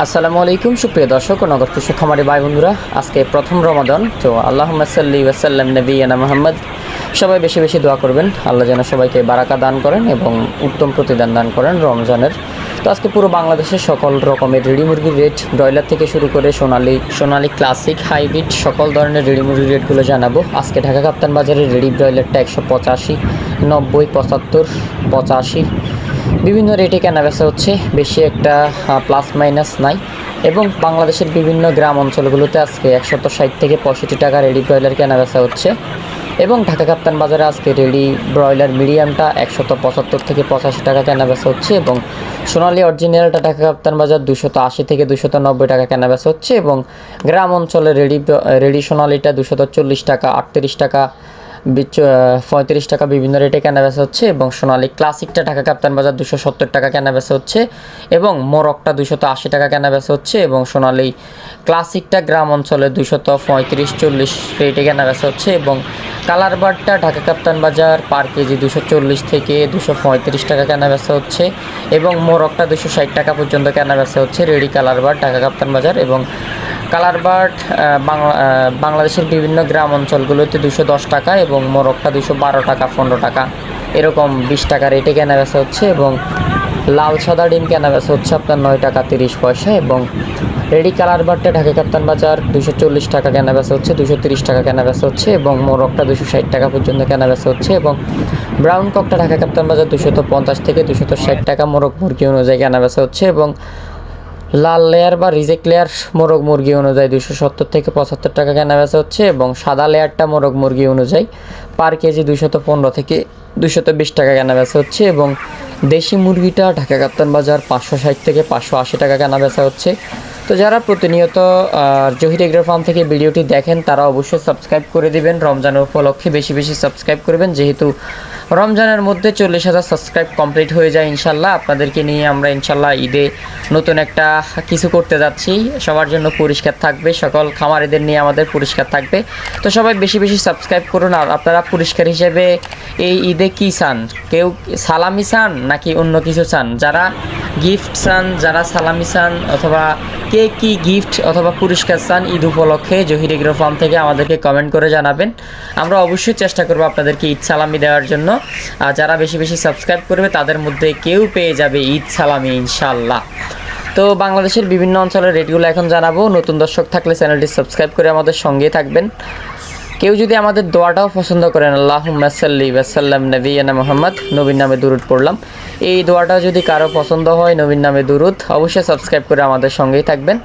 আসসালামু আলাইকুম, সুপ্রিয় দর্শক ও নগর কৃষক খামারি ভাই বন্ধুরা। আজকে প্রথম রমাদান, তো আল্লাহ সাল্লি ওয়াসাল্লাম নবীনা মোহাম্মদ। সবাই বেশি বেশি দোয়া করবেন, আল্লাহ যেন সবাইকে বারাকা দান করেন এবং উত্তম প্রতিদান দান করেন রমজানের। তো আজকে পুরো বাংলাদেশের সকল রকমের রেডি মুরগির রেট, ব্রয়লার থেকে শুরু করে সোনালি সোনালি ক্লাসিক হাইব্রিড সকল ধরনের রেডি মুরগির রেটগুলো জানাব। আজকে ঢাকা কাপ্তান বাজারে রেডি ব্রয়লারটা একশো পঁচাশি, নব্বই, পঁচাত্তর, পঁচাশি বিভিন্ন রেটে কেনা বেচা হচ্ছে, বেশি একটা প্লাস মাইনাস নাই। এবং বাংলাদেশের বিভিন্ন গ্রাম অঞ্চলগুলোতে আজকে একশত ষাট থেকে পঁয়ষট্টি টাকা রেডি ব্রয়লার কেনা বেচা হচ্ছে। এবং ঢাকা কাপ্তান বাজারে আজকে রেডি ব্রয়লার মিডিয়ামটা একশত পঁচাত্তর থেকে পঁচাশি টাকা কেনা বেচা হচ্ছে এবং সোনালি অরিজিনালটা ঢাকা কাপ্তান বাজার দুশত আশি থেকে দুশত নব্বই টাকা কেনা বেচা হচ্ছে এবং গ্রাম অঞ্চলে রেডি রেডি সোনালিটা দুশত চল্লিশ টাকা, আটত্রিশ টাকা পঁয়ত্রিশ টাকা বিভিন্ন রেটে কেনা বেচা হচ্ছে এবং সোনালি ক্লাসিকটা ঢাকা কাপ্তান বাজার দুশো সত্তর টাকা কেনা বেচা হচ্ছে এবং মোরকটা দুশত আশি টাকা কেনা বেচা হচ্ছে এবং সোনালি ক্লাসিকটা গ্রাম অঞ্চলে দুশত পঁয়ত্রিশ চল্লিশ রেটে কেনা বেচা হচ্ছে এবং কালার বারটা ঢাকা কাপ্তান বাজার পার কেজি দুশো চল্লিশ থেকে দুশো পঁয়ত্রিশ টাকা কেনা বেচা হচ্ছে এবং মোরকটা দুশো ষাট টাকা পর্যন্ত কেনা বেচা হচ্ছে রেডি কালার বার ঢাকা কাপ্তান বাজার এবং কালার বার্ড বাংলা বাংলাদেশের বিভিন্ন গ্রাম অঞ্চলগুলোতে দুশো দশ টাকা এবং মোরগটা দুশো বারো টাকা, পনেরো টাকা। এরকম বিশ টাকা রেটে কেনা বেচা হচ্ছে এবং লাল সাদা ডিম কেনা বেচা হচ্ছে আপনার নয় টাকা তিরিশ পয়সা এবং রেডি কালার বারটা ঢাকা কাপ্তান বাজার দুশো চল্লিশ টাকা কেনা বেচা হচ্ছে দুশো তিরিশ টাকা কেনা বেচা হচ্ছে এবং মোরগটা দুশো ষাট টাকা পর্যন্ত কেনা বেচা হচ্ছে এবং ব্রাউন ককটা ঢাকা কাপ্তান বাজার দুশত পঞ্চাশ থেকে দুশত ষাট টাকা মোরগ মুরগি অনুযায়ী কেনা বেচা হচ্ছে এবং লাল লেয়ার বা রিজেক্ট লেয়ার মোরগ মুরগি অনুযায়ী দুশো সত্তর থেকে পঁচাত্তর টাকা কেনা বেচা হচ্ছে এবং সাদা লেয়ারটা মোরগ মুরগি অনুযায়ী পার কেজি দুশত পনেরো থেকে দুশত বিশ টাকা কেনা বেচা হচ্ছে এবং দেশি মুরগিটা ঢাকা কাপ্তান বাজার পাঁচশো ষাট থেকে পাঁচশো আশি টাকা কেনা বেচা হচ্ছে। তো যারা প্রতিনিয়ত জহির এগ্রো ফার্ম থেকে ভিডিওটি দেখেন, তারা অবশ্যই সাবস্ক্রাইব করে দিবেন। রমজানের উপলক্ষে বেশি বেশি সাবস্ক্রাইব করবেন। যেহেতু রমজানের মধ্যে চল্লিশ হাজার সাবস্ক্রাইব কমপ্লিট হয়ে যায় ইনশাল্লাহ। আপনাদেরকে নিয়ে আমরা ইনশাল্লাহ ঈদে নতুন একটা কিছু করতে যাচ্ছি। সবার জন্য পরিষ্কার থাকবে, সকল খামারিদের নিয়ে আমাদের পরিষ্কার থাকবে। তো সবাই বেশি বেশি সাবস্ক্রাইব করুন, আর আপনারা পরিষ্কার হিসেবে এই ঈদে কী চান? কেউ সালামি চান নাকি অন্য কিছু চান? যারা গিফট চান, যারা সালামি চান, অথবা কে কি গিফট অথবা পুরস্কার চান ঈদ উপলক্ষে, জহির ফার্ম থেকে আমাদেরকে কমেন্ট করে জানাবেন। আমরা অবশ্যই চেষ্টা করব আপনাদেরকে ঈদ সালামি দেওয়ার জন্য। আর যারা বেশি বেশি সাবস্ক্রাইব করবে, তাদের মধ্যে কেউ পেয়ে যাবে ঈদ সালামি ইনশাল্লাহ তো বাংলাদেশের বিভিন্ন অঞ্চলের রেটগুলো এখন জানাব। নতুন দর্শক থাকলে চ্যানেলটি সাবস্ক্রাইব করে আমাদের সঙ্গে থাকবেন। কেউ যদি আমাদের দোয়াটাও পছন্দ করেন আল্লাহ সাল্লি ওয়াসাল্লাম নবীনা মোহাম্মদ নবীন নামে দুরুদ পড়লাম। এই দোয়াটাও যদি কারও পছন্দ হয় নবীন নামে দুরুদ, অবশ্যই সাবস্ক্রাইব করে আমাদের সঙ্গেই থাকবেন।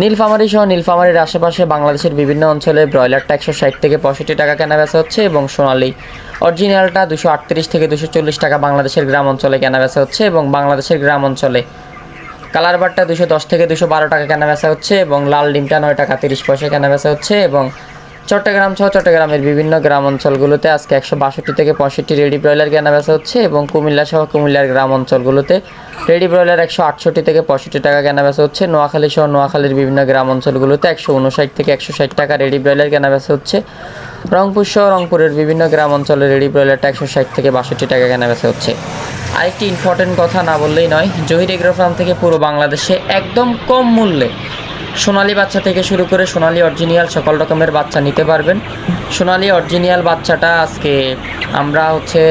নীলফামারি সহ নীলফামারির আশেপাশে বাংলাদেশের বিভিন্ন অঞ্চলে ব্রয়লারটা একশো ষাট থেকে পঁয়ষট্টি টাকা কেনা বেচা হচ্ছে এবং সোনালি অরিজিনালটা দুশো আটত্রিশ থেকে দুশো চল্লিশ টাকা বাংলাদেশের গ্রাম অঞ্চলে কেনা বেচা হচ্ছে এবং বাংলাদেশের গ্রাম অঞ্চলে কালার বারটা দুশো দশ থেকে দুশো বারো টাকা কেনা বেচা হচ্ছে এবং লাল ডিমটা নয় টাকা তিরিশ পয়সা কেনা বেচা হচ্ছে এবং চট্টগ্রাম সহ চট্টগ্রামের বিভিন্ন গ্রাম অঞ্চলগুলোতে আজকে একশো বাষট্টি থেকে পঁয়ষট্টি রেডি ব্রয়লার কেনা বেচা হচ্ছে এবং কুমিল্লা সহ কুমিল্লার গ্রাম অঞ্চলগুলোতে রেডি ব্রয়লার একশো আটষট্টি থেকে পঁয়ষট্টি টাকা কেনা বেচা হচ্ছে। নোয়াখালী সহ নোয়াখালীর বিভিন্ন গ্রাম অঞ্চলগুলোতে একশো উনষাট থেকে একশো ষাট টাকা রেডি ব্রয়লার কেনা বেচা হচ্ছে। রংপুর সহ রংপুরের বিভিন্ন গ্রাম অঞ্চলে রেডি ব্রয়লারটা একশো ষাট থেকে বাষট্টি টাকা কেনা বেচা হচ্ছে। আরেকটি ইম্পর্টেন্ট কথা না বললেই নয়, জহির এগ্রো ফার্ম থেকে পুরো বাংলাদেশে একদম কম মূল্যে সোনালি বাচ্চা থেকে শুরু করে সোনালি অরিজিনাল সকল রকমের বাচ্চা নিতে পারবেন। সোনালি অরিজিনাল বাচ্চাটা আজকে আমরা হচ্ছে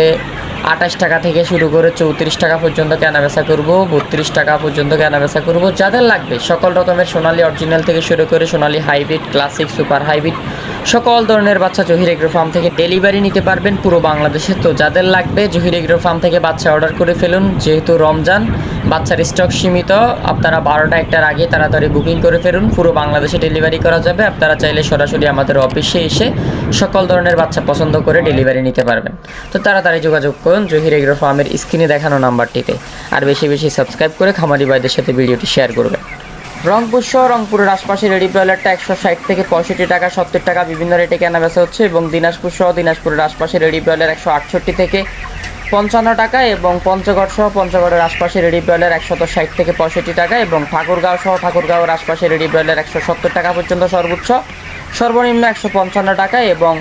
আঠাশ টাকা থেকে শুরু করে চৌত্রিশ টাকা পর্যন্ত কেনাবেচা করব, বত্রিশ টাকা পর্যন্ত কেনাবেচা করব, যাদের লাগবে। সকল রকমের সোনালি অরিজিনাল থেকে শুরু করে Sonali hybrid classic super hybrid সকল ধরনের বাচ্চা জহির এগ্রো ফার্ম থেকে ডেলিভারি নিতে পারবেন পুরো বাংলাদেশে। তো যাদের লাগবে জহির এগ্রো ফার্ম থেকে বাচ্চা অর্ডার করে ফেলুন, যেহেতু রমজান, বাচ্চার স্টক সীমিত, আপনারা বারোটা একটার আগে তাড়াতাড়ি বুকিং করে ফেলুন, পুরো বাংলাদেশে ডেলিভারি করা যাবে, আপনারা চাইলে সরাসরি আমাদের অফিসে এসে সকল ধরনের বাচ্চা পছন্দ করে ডেলিভারি নিতে পারবেন। তো তাড়াতাড়ি যোগাযোগ করুন জহির এগ্রো ফার্মের স্ক্রিনে দেখানো নাম্বারটিতে, আর বেশি বেশি সাবস্ক্রাইব করে খামারি ভাইদের সাথে ভিডিওটি শেয়ার করবেন। রংপুর সহ রংপুরের আশপাশে রেডি ব্রয়লারটা একশো ষাট থেকে পঁয়ষট্টি টাকা, সত্তর টাকা বিভিন্ন রেটে কেনা বেচা হচ্ছে এবং দিনাজপুর সহ দিনাজপুরের আশপাশে রেডি ব্রয়লার একশো আটষট্টি থেকে পঞ্চান্ন টাকা এবং পঞ্চগড় সহ পঞ্চগড়ের আশপাশে রেডি ব্রয়লার একশত ষাট থেকে পঁয়ষট্টি টাকা এবং ঠাকুরগাঁও সহ ঠাকুরগাঁওয়ের আশপাশে রেডি ব্রয়লার একশো সত্তর টাকা পর্যন্ত সর্বোচ্চ। সর্বনিম্ন একশো পঞ্চান্ন টাকা এবং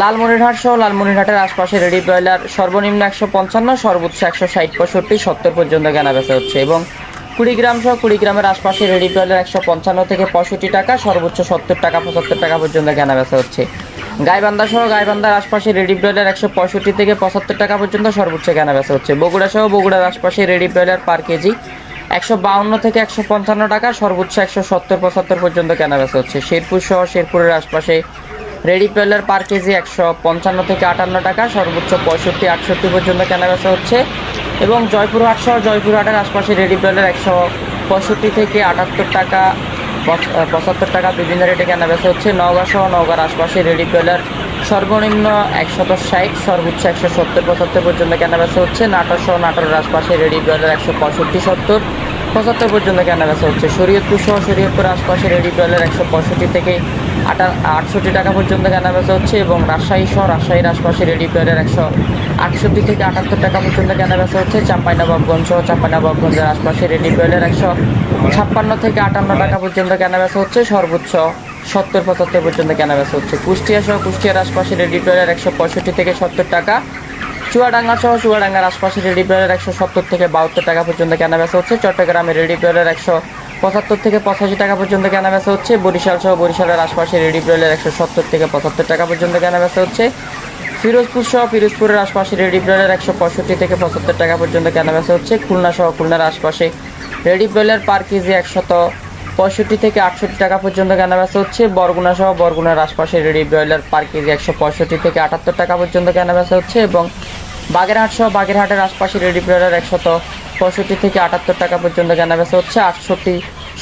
লালমনিরহাট সহ লালমনিরহাটের আশপাশে রেডি ব্রয়লার সর্বনিম্ন একশো পঞ্চান্ন, সর্বোচ্চ একশো ষাট, পঁয়ষট্টি, সত্তর পর্যন্ত কেনা বেচা হচ্ছে এবং কুড়িগ্রাম সহ কুড়িগ্রামের আশপাশে রেডি ব্রয়লার একশো পঞ্চান্ন থেকে পঁয়ষট্টি টাকা, সর্বোচ্চ সত্তর টাকা, পঁচাত্তর টাকা পর্যন্ত কেনা বেচা হচ্ছে। গাইবান্ধা সহ গাইবান্ধার আশপাশে রেডি ব্রয়লার একশো পঁয়ষট্টি থেকে পঁচাত্তর টাকা পর্যন্ত সর্বোচ্চ কেনা বেচা হচ্ছে। বগুড়া সহ বগুড়ার আশপাশে রেডি ব্রয়লার পার কেজি একশো বাউন্ন থেকে একশো পঞ্চান্ন টাকা, সর্বোচ্চ একশো সত্তর, পঁচাত্তর পর্যন্ত কেনা বেচা হচ্ছে। শেরপুর সহ শেরপুরের আশপাশে রেডি ব্রয়লার পার কেজি একশো পঞ্চান্ন থেকে আটান্ন টাকা, সর্বোচ্চ পঁয়ষট্টি, আটষট্টি পর্যন্ত কেনা বেচা হচ্ছে। এবং জয়পুরহাট সহ জয়পুরহাটের আশপাশে রেডি ব্রয়লার একশো পঁয়ষট্টি থেকে আটাত্তর টাকা পঁচাত্তর টাকা বিভিন্ন রেটে কেনা বেচা হচ্ছে। নওগাঁ সহ নওগাঁর আশপাশে রেডি ব্রয়লার সর্বনিম্ন একশত ষাট, সর্বোচ্চ একশো সত্তর, পঁচাত্তর পর্যন্ত কেনা বেচা হচ্ছে। নাটোর সহ নাটোরের আশপাশে রেডি ব্রয়লার একশো পঁয়ষট্টি, সত্তর, পঁচাত্তর পর্যন্ত কেনা বেচা হচ্ছে। শরীয়তপুর সহ শরীয়তপুরের আশপাশে রেডি ব্রয়লার একশো পঁয়ষট্টি থেকে আটা আটষট্টি টাকা পর্যন্ত কেনা বেচা হচ্ছে এবং রাজশাহী সহ রাজশাহীর আশপাশে রেডি ব্রয়লার একশো আটষট্টি থেকে আটাত্তর টাকা পর্যন্ত কেনা বেচা হচ্ছে চাঁপাইনবাবগঞ্জ সহ চাঁপাইনবাবগঞ্জের আশপাশে রেডি ব্রয়লার একশো ছাপ্পান্ন থেকে আটান্ন টাকা পর্যন্ত কেনা বেচা হচ্ছে, সর্বোচ্চ সত্তর পঁচাত্তর পর্যন্ত কেনা বেচা হচ্ছে। কুষ্টিয়া সহ কুষ্টিয়ার আশপাশে রেডি ব্রয়লার একশো পঁয়ষট্টি থেকে সত্তর টাকা। চুয়াডাঙ্গা সহ চুয়াডাঙ্গার আশপাশে রেডি ব্রয়লার একশো সত্তর থেকে বাহাত্তর টাকা পর্যন্ত কেনা বেচা হচ্ছে। চট্টগ্রামে রেডি ব্রয়লার একশো পঁচাত্তর থেকে পঁচাশি টাকা পর্যন্ত কেনা বেচা হচ্ছে। বরিশাল সহ বরিশালের আশপাশে রেডি ব্রয়লার একশো সত্তর থেকে পঁচাত্তর টাকা পর্যন্ত কেনা বেচা হচ্ছে। ফিরোজপুর সহ ফিরোজপুরের আশপাশে রেডি ব্রয়লার একশো পঁয়ষট্টি থেকে পঁচাত্তর টাকা পর্যন্ত কেনা বেচা হচ্ছে। খুলনা সহ খুলনার আশপাশে রেডি ব্রয়লার পার কেজি একশত পঁয়ষট্টি থেকে আটষট্টি টাকা পর্যন্ত কেনা বেচা হচ্ছে। বরগুনা সহ বরগুনার আশপাশে রেডি ব্রয়লার পার কেজি একশো পঁয়ষট্টি থেকে আটাত্তর টাকা পর্যন্ত কেনা বেচা হচ্ছে এবং বাগেরহাট সহ বাগেরহাটের আশপাশে রেডি ব্রয়লার একশত পঁয়ষট্টি থেকে আটাত্তর টাকা পর্যন্ত কেনা বেচা হচ্ছে। আটষট্টি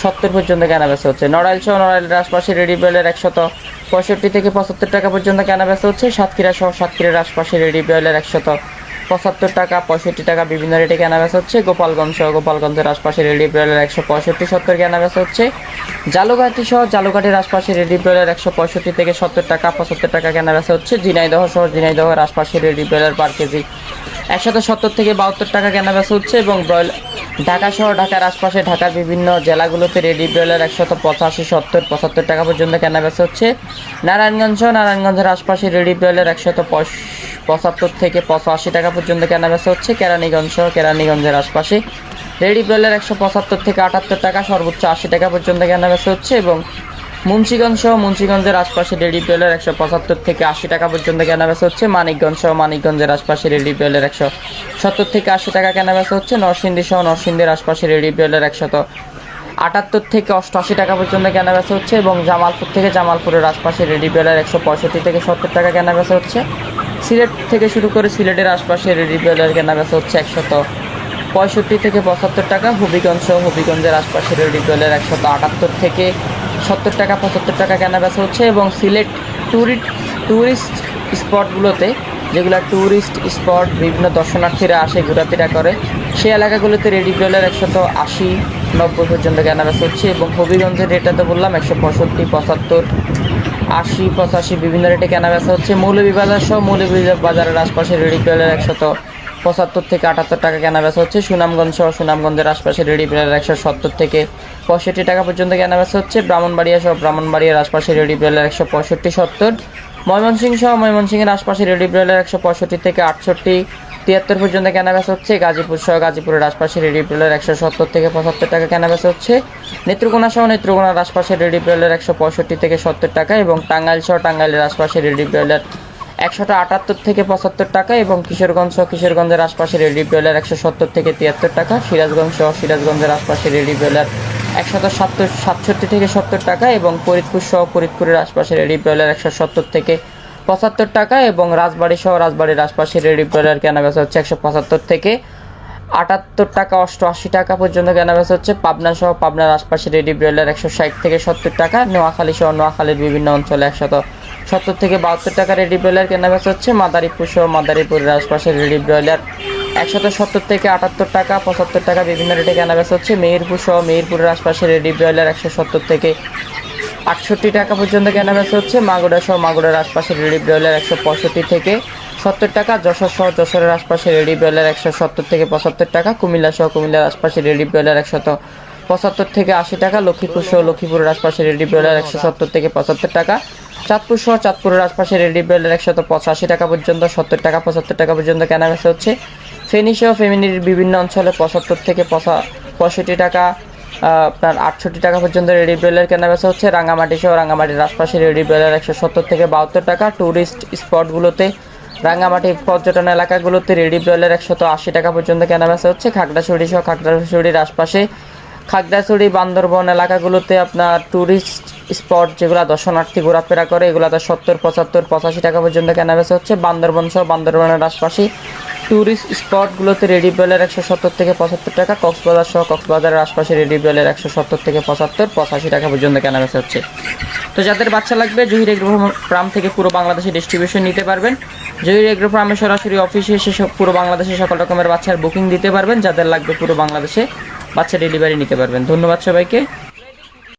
সত্তর পর্যন্ত কেনা বেচা হচ্ছে। নড়াইল সহ নড়াইলের আশপাশে রেডি ব্রয়লার একশত পঁয়ষট্টি থেকে পঁচাত্তর টাকা পর্যন্ত কেনা বেচা হচ্ছে। সাতক্ষীরা সহ সাতক্ষীরার আশপাশে রেডি ব্রয়লার একশত পঁচাত্তর টাকা, পঁয়ষট্টি টাকা বিভিন্ন রেটে কেনা বেচা হচ্ছে। গোপালগঞ্জ সহ গোপালগঞ্জের আশপাশে রেডি ব্রয়লার একশো পঁয়ষট্টি সত্তর কেনা বেচা হচ্ছে। জালুঘাটি সহ জালুঘাটির আশপাশে রেডি ব্রয়লার একশো পঁয়ষট্টি থেকে সত্তর টাকা, পঁচাত্তর টাকা কেনা বেচা হচ্ছে। ঝিনাইদহ সহ ঝিনাইদহের আশপাশে রেডি ব্রয়লার পার কেজি একশত সত্তর থেকে বাহাত্তর টাকা কেনা বেচা হচ্ছে এবং ব্রয়লার ঢাকা শহর, ঢাকার আশপাশে, ঢাকার বিভিন্ন জেলাগুলোতে রেডি ব্রয়লার একশত পঁচাশি, সত্তর, পঁচাত্তর টাকা পর্যন্ত কেনা বেচা হচ্ছে। নারায়ণগঞ্জ সহ নারায়ণগঞ্জের আশপাশে রেডি ব্রয়লার একশত পঁচাত্তর থেকে পঁচাশি টাকা পর্যন্ত কেনা বেচা হচ্ছে। কেরানীগঞ্জ সহ কেরানীগঞ্জের আশপাশে রেডি ব্রয়লার একশো পঁচাত্তর থেকে আটাত্তর টাকা, সর্বোচ্চ আশি টাকা পর্যন্ত কেনা বেচা হচ্ছে এবং মুন্সিগঞ্জ সহ মুন্সিগঞ্জের আশপাশে রেডি ব্রয়লার একশো পঁচাত্তর থেকে আশি টাকা পর্যন্ত কেনা বেচা হচ্ছে। মানিকগঞ্জ সহ মানিকগঞ্জের আশপাশে রেডি ব্রয়লার একশো সত্তর থেকে আশি টাকা কেনা বেচা হচ্ছে। নরসিংদী সহ নরসিংদীর আশপাশে রেডি ব্রয়লার একশত আটাত্তর থেকে অষ্টআশি টাকা পর্যন্ত কেনা বেচা হচ্ছে এবং জামালপুর থেকে জামালপুরের আশপাশে রেডি ব্রয়লার একশো পঁয়ষট্টি থেকে সত্তর টাকা কেনা বেচা হচ্ছে। সিলেট থেকে শুরু করে সিলেটের আশপাশে রেডি ব্রয়লার কেনা বেচা হচ্ছে একশত পঁয়ষট্টি থেকে পঁচাত্তর টাকা। হবিগঞ্জ সহ হবিগঞ্জের আশপাশে রেডি ব্রয়লার একশত আটাত্তর থেকে সত্তর টাকা, পঁচাত্তর টাকা কেনা বেচা হচ্ছে এবং সিলেট ট্যুরিস্ট ট্যুরিস্ট স্পটগুলোতে যেগুলো ট্যুরিস্ট স্পট বিভিন্ন দর্শনার্থীরা আসে, ঘোরাফেরা করে, সেই এলাকাগুলোতে রেডি ব্রয়লার একশত আশি, নব্বই পর্যন্ত কেনা বেচা হচ্ছে এবং হবিগঞ্জের রেটটা তো বললাম, একশো পঁয়ষট্টি, পঁচাত্তর, আশি, পঁচাশি বিভিন্ন রেটে কেনা বেচা হচ্ছে। মৌলভীবাজার সহ মৌলভীবাজার বাজারের আশপাশে রেডি ব্রয়লার একশত পঁচাত্তর থেকে আটাত্তর টাকা কেনা বেচা হচ্ছে। সুনামগঞ্জ সহ সুনামগঞ্জের আশপাশে রেডি ব্রয়লার একশো সত্তর থেকে পঁয়ষট্টি টাকা পর্যন্ত কেনা বেচা হচ্ছে। ব্রাহ্মণবাড়িয়া সহ ব্রাহ্মণবাড়িয়ার আশপাশে রেডি ব্রয়লার একশো পঁয়ষট্টি সত্তর। ময়মনসিংহ সহ ময়মনসিংহের আশপাশে রেডি ব্রয়লার একশো পঁয়ষট্টি থেকে আটষট্টি। তিয়াত্তর পর্যন্ত কেনা বেচা হচ্ছে। গাজীপুর সহ গাজীপুরের আশপাশে রেডি ব্রয়লার একশো সত্তর থেকে পঁচাত্তর টাকা কেনা বেচা হচ্ছে। নেত্রকোনা সহ নেত্রকোনার আশপাশে রেডি ব্রয়লার একশো পঁয়ষট্টি থেকে সত্তর টাকা এবং টাঙ্গাইল সহ টাঙ্গাইলের আশপাশে রেডি একশোটা আটাত্তর থেকে পঁচাত্তর টাকা এবং কিশোরগঞ্জ সহ কিশোরগঞ্জের আশপাশে রেডি ব্রয়লার একশো সত্তর থেকে তিয়াত্তর টাকা, সিরাজগঞ্জ সহ সিরাজগঞ্জের আশপাশে রেডি ব্রয়লার একশত সাতশো সাতষট্টি থেকে সত্তর টাকা এবং ফরিদপুর সহ ফরিদপুরের আশপাশে রেডি ব্রয়লার একশো সত্তর থেকে পঁচাত্তর টাকা এবং রাজবাড়ি সহ রাজবাড়ির আশপাশে রেডি ব্রয়লার কেনা বেচা হচ্ছে একশো পঁচাত্তর থেকে আটাত্তর টাকা, অষ্টআশি টাকা পর্যন্ত কেনা বেচা হচ্ছে। পাবনা সহ পাবনার আশপাশে রেডি ব্রয়লার একশো ষাট থেকে সত্তর টাকা, নোয়াখালী সহ নোয়াখালীর বিভিন্ন অঞ্চলে একশত সত্তর থেকে বাহাত্তর টাকা রেডি ব্রয়লার কেনা বেচা হচ্ছে। মাদারীপুর সহ মাদারীপুরের আশপাশে রেডি ব্রয়লার একশত সত্তর থেকে আটাত্তর টাকা, পঁচাত্তর টাকা বিভিন্ন রেটে কেনা বেচা হচ্ছে। মেহেরপুর সহ মেহেরপুরের আশপাশে রেডি ব্রয়লার একশো সত্তর থেকে আটষট্টি টাকা পর্যন্ত কেনা বেচা হচ্ছে। মাগুরা সহ মাগুরার আশপাশে রেডি ব্রয়লার একশো পঁয়ষট্টি থেকে সত্তর টাকা, যশোর সহ যশোরের আশপাশে রেডি ব্রয়লার একশো সত্তর থেকে পঁচাত্তর টাকা, কুমিল্লা সহ কুমিল্লার আশপাশে রেডি ব্রয়লার একশত পঁচাত্তর থেকে আশি টাকা, লক্ষ্মীপুর সহ লক্ষ্মীপুরের আশপাশে রেডি ব্রয়লার একশো সত্তর থেকে পঁচাত্তর টাকা, চাঁদপুর সহ চাঁদপুরের আশপাশে রেডি ব্রয়লার একশত পঁচাশি টাকা পর্যন্ত, সত্তর টাকা, পঁচাত্তর টাকা পর্যন্ত কেনা বেচা হচ্ছে। ফেনী সহ ফেমিনির বিভিন্ন অঞ্চলে পঁচাত্তর থেকে পঁচা পঁয়ষট্টি টাকা আপনার আটষট্টি টাকা পর্যন্ত রেডি ব্রয়লার কেনা বেচা হচ্ছে। রাঙামাটি সহ রাঙামাটির আশপাশে রেডি ব্রয়লার একশো সত্তর থেকে বাহাত্তর টাকা। ট্যুরিস্ট স্পটগুলোতে রাঙামাটি পর্যটন এলাকাগুলোতে রেডি ব্রয়লার একশত আশি টাকা পর্যন্ত কেনা বেচা হচ্ছে। খাগড়াছড়ি সহ খাগড়াছড়ির আশপাশে খাগড়াছড়ি, বান্দরবন এলাকাগুলোতে আপনার ট্যুরিস্ট স্পট যেগুলো দর্শনার্থী ঘোরাফেরা করে এগুলো এগুলোতে সত্তর, পঁচাত্তর, পঁচাশি টাকা পর্যন্ত কেনা বেচা হচ্ছে। বান্দরবন সহ বান্দরবনের আশপাশে ট্যুরিস্ট স্পটগুলোতে রেডি বেলের একশো সত্তর থেকে পঁচাত্তর টাকা, কক্সবাজার সহ কক্সবাজারের আশপাশে রেডি বেলের একশো সত্তর থেকে পঁচাত্তর, পঁচাশি টাকা পর্যন্ত কেনা বেচা হচ্ছে। তো যাদের বাচ্চা লাগবে, জহির এগ্রো ফার্ম থেকে পুরো বাংলাদেশে ডিস্ট্রিবিউশন নিতে পারবেন। জহির এগ্রো ফার্মে সরাসরি অফিসে এসে সব পুরো বাংলাদেশে সকল রকমের বাচ্চার বুকিং দিতে পারবেন। যাদের লাগবে পুরো বাংলাদেশে বাচ্চা ডেলিভারি নিতে পারবেন। ধন্যবাদ সবাইকে।